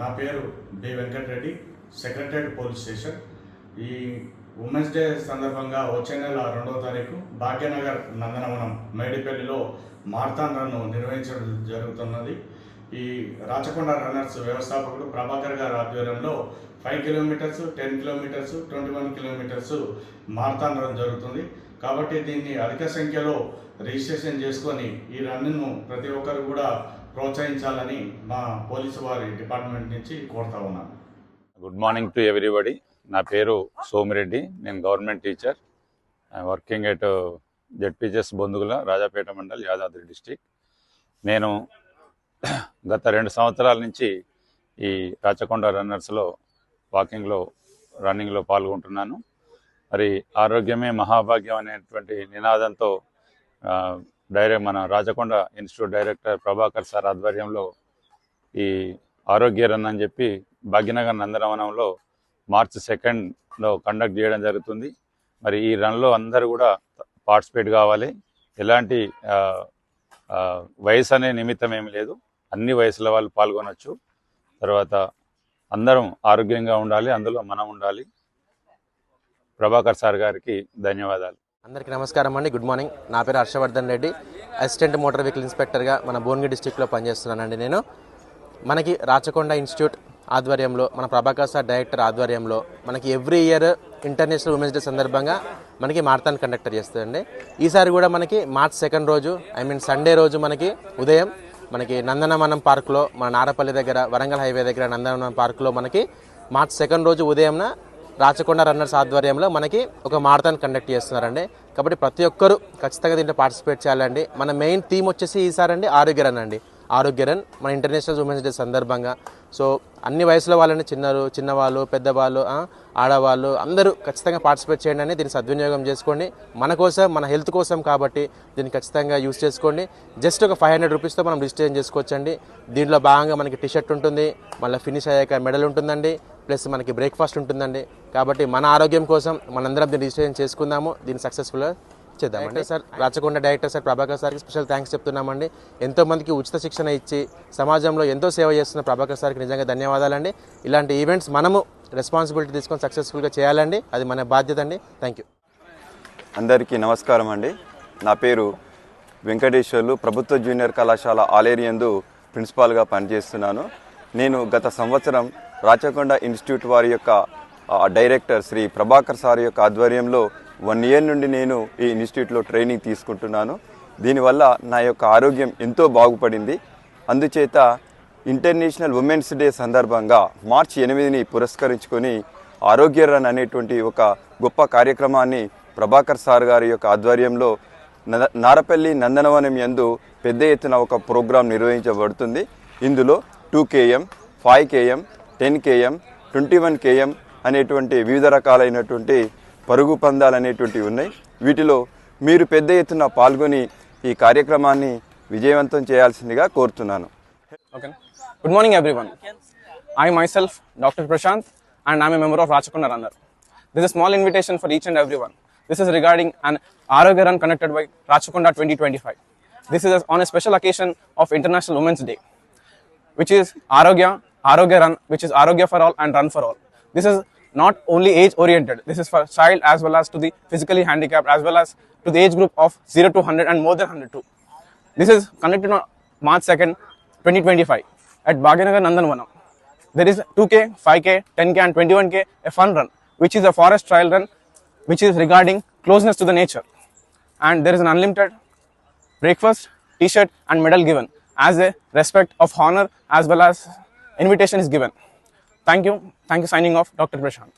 నా పేరు B Venkatareddy secretary police station. ఈ ఉమెన్స్ డే సందర్భంగా వచ్చే నెల రెండవ తారీఖు భాగ్యనగర్ నందనవనం మేడిపల్లిలో మార్థాన్ రన్ను నిర్వహించడం జరుగుతున్నది. ఈ రాచకొండ రన్నర్స్ వ్యవస్థాపకుడు ప్రభాకర్ గారి ఆధ్వర్యంలో five kilometres ten kilometres twenty one kilometres marathon run జరుగుతుంది. కాబట్టి దీన్ని అధిక సంఖ్యలో రిజిస్ట్రేషన్ చేసుకొని ఈ రన్ను ప్రతి ఒక్కరు కూడా ప్రోత్సహించాలని మా పోలీసు వారి డిపార్ట్మెంట్ నుంచి కోరుతా ఉన్నాను. గుడ్ మార్నింగ్ టు ఎవ్రీబడి నా పేరు సోమిరెడ్డి. నేను government teacher. Working at ZPHS Bondugula Rajapet mandal Yadadri district. నేను గత రెండు సంవత్సరాల నుంచి ఈ రాచకొండ రన్నర్స్లో వాకింగ్లో రన్నింగ్లో పాల్గొంటున్నాను. మరి ఆరోగ్యమే మహాభాగ్యం అనేటువంటి నినాదంతో డైరెక్ట్ మన Rajakonda institute director Prabhakar sir ఆధ్వర్యంలో ఈ ఆరోగ్య రన్ అని చెప్పి భాగ్యనగర్ నందనవనంలో మార్చ్ సెకండ్లో కండక్ట్ చేయడం జరుగుతుంది. మరి ఈ రన్లో అందరూ కూడా పార్టిసిపేట్ కావాలి. ఎలాంటి వయసు అనే నిమిత్తం ఏమి లేదు. అన్ని వయసుల వాళ్ళు పాల్గొనవచ్చు తర్వాత అందరం ఆరోగ్యంగా ఉండాలి. అందులో మనం ఉండాలి. ప్రభాకర్ సార్ గారికి ధన్యవాదాలు. అందరికీ నమస్కారం అండి. Good morning. నా పేరు Harshavardhan Reddy. Assistant motor vehicle ఇన్స్పెక్టర్గా మన భువనగిరి డిస్టిక్లో పనిచేస్తున్నానండి నేను. మనకి రాచకొండ ఇన్స్టిట్యూట్ ఆధ్వర్యంలో మన ప్రభాకర్ సార్ డైరెక్టర్ ఆధ్వర్యంలో మనకి every year international women's day సందర్భంగా మనకి మారథాన్ కండక్టర్ చేస్తుందండి. ఈసారి కూడా మనకి మార్చ్ సెకండ్ రోజు ఐ మీన్ సండే రోజు మనకి ఉదయం మనకి నందనవనం పార్క్లో మన నారపల్లి దగ్గర వరంగల్ హైవే దగ్గర నందనవనం పార్క్లో మనకి మార్చ్ సెకండ్ రోజు ఉదయంన రాచకొండ రన్నర్స్ ఆధ్వర్యంలో మనకి ఒక మారథాన్ కండక్ట్ చేస్తున్నారండి. కాబట్టి ప్రతి ఒక్కరూ ఖచ్చితంగా దీంట్లో పార్టిసిపేట్ చేయాలండి. మన మెయిన్ థీమ్ వచ్చేసి ఈసారండి అండి ఆరోగ్య రన్ అండి. ఆరోగ్య రన్ మన ఇంటర్నేషనల్ ఉమెన్స్ డే సందర్భంగా. సో అన్ని వయసులో వాళ్ళని చిన్నారు చిన్నవాళ్ళు పెద్దవాళ్ళు ఆడవాళ్ళు అందరూ ఖచ్చితంగా పార్టిసిపేట్ చేయండి అని దీన్ని సద్వినియోగం చేసుకోండి. మన కోసం మన హెల్త్ కోసం కాబట్టి దీన్ని ఖచ్చితంగా యూస్ చేసుకోండి. జస్ట్ ఒక ఫైవ్ హండ్రెడ్ రూపీస్తో మనం రిజిస్ట్రేషన్ చేసుకోవచ్చండి. దీంట్లో భాగంగా మనకి టీషర్ట్ ఉంటుంది మళ్ళీ ఫినిష్ అయ్యాక మెడల్ ఉంటుందండి ప్లస్ మనకి బ్రేక్ఫాస్ట్ ఉంటుందండి. కాబట్టి మన ఆరోగ్యం కోసం మనందరం దీన్ని రిజిస్ట్రేషన్ చేసుకుందాము. దీన్ని సక్సెస్ఫుల్గా చేద్దామండి. Sir Rachakonda director sir Prabhakar సార్కి స్పెషల్ థ్యాంక్స్ చెప్తున్నామండి. ఎంతో మందికి ఉచిత శిక్షణ ఇచ్చి సమాజంలో ఎంతో సేవ చేస్తున్న ప్రభాకర్ సార్కి నిజంగా ధన్యవాదాలండి. ఇలాంటి ఈవెంట్స్ మనము రెస్పాన్సిబిలిటీ తీసుకొని సక్సెస్ఫుల్గా చేయాలండి. అది మన బాధ్యత అండి. థ్యాంక్ యూ అందరికీ నమస్కారం అండి. నా పేరు వెంకటేశ్వర్లు. ప్రభుత్వ జూనియర్ కళాశాల ఆలేరియందు ప్రిన్సిపాల్గా పనిచేస్తున్నాను. నేను గత సంవత్సరం రాచకొండ ఇన్స్టిట్యూట్ వారి యొక్క డైరెక్టర్ శ్రీ ప్రభాకర్ సార్ యొక్క ఆధ్వర్యంలో వన్ ఇయర్ నుండి నేను ఈ ఇన్స్టిట్యూట్లో ట్రైనింగ్ తీసుకుంటున్నాను. దీనివల్ల నా యొక్క ఆరోగ్యం ఎంతో బాగుపడింది. అందుచేత ఇంటర్నేషనల్ ఉమెన్స్ డే సందర్భంగా మార్చి ఎనిమిదిని పురస్కరించుకొని ఆరోగ్య రన్ అనేటువంటి ఒక గొప్ప కార్యక్రమాన్ని ప్రభాకర్ సార్ గారి యొక్క ఆధ్వర్యంలో న- నారపల్లి నందనవనం యందు పెద్ద ఎత్తున ఒక ప్రోగ్రాం నిర్వహించబడుతుంది. ఇందులో two K M five K M ten K M twenty one K M అనేటువంటి వివిధ రకాలైనటువంటి పరుగు పందాలు అనేటువంటివి ఉన్నాయి. వీటిలో మీరు పెద్ద ఎత్తున పాల్గొని ఈ కార్యక్రమాన్ని విజయవంతం చేయాల్సిందిగా కోరుతున్నాను. Okay good morning everyone I myself doctor Prashant and I'm member of Rachakonda runner this is small invitation for each and everyone this is regarding and Arogya run conducted by Rachakonda twenty twenty five this is on a special occasion of international women's day which is Arogya Arogya run which is Arogya for all and run for all this is not only age oriented, this is for child as well as to the physically handicapped as well as to the age group of 0 to 100 and more than 100 too. This is conducted on March 2nd, 2025 at Bhaginagar Nandanvanam. There is 2K, 5K, 10K and 21K, a fun run, which is a forest trial run, which is regarding closeness to the nature. And there is an unlimited breakfast, t-shirt and medal given as a respect of honor as well as invitation is given. Thank you. Thank you signing off, Dr. Prashant.